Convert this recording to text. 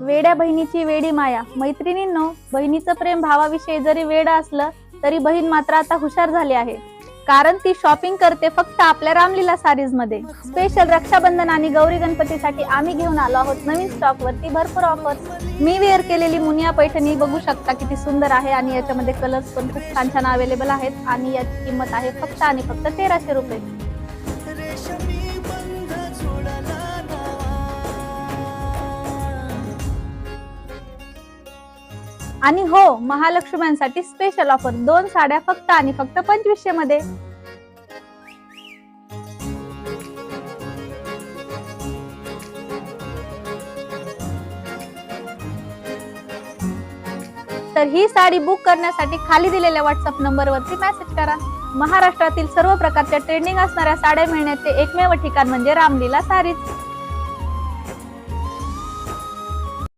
वेड्या बहिणीची वेडी माया. मैत्रिणींनो बहिणीचं प्रेम भावाविषयी जरी वेड असलं तरी बहीण मात्र आता हुशार झाली आहे. कारण ती शॉपिंग करते फक्त आपल्या रामलीला सारीजमध्ये. स्पेशल रक्षाबंधन आणि गौरी गणपतीसाठी आम्ही घेऊन आलो आहोत नवीन स्टॉक वरती भरपूर ऑफर मी वेअर केलेली मुनिया पैठणी बघू शकता किती सुंदर आहे आणि याच्यामध्ये कलर्स पण खूप छान छान अवेलेबल आहेत. आणि याची किंमत आहे फक्त आणि फक्त तेराशे रुपये. आणि हो महालक्ष्म्यांसाठी स्पेशल ऑफर दोन साड्या फक्त आणि फक्त पंचवीसशे मध्ये. तर ही साडी बुक करण्यासाठी खाली दिलेल्या व्हॉट्सअप नंबरवरती मेसेज करा. महाराष्ट्रातील सर्व प्रकारच्या ट्रेंडिंग असणाऱ्या साड्या मिळण्याचे एकमेव ठिकाण म्हणजे रामलीला सारीच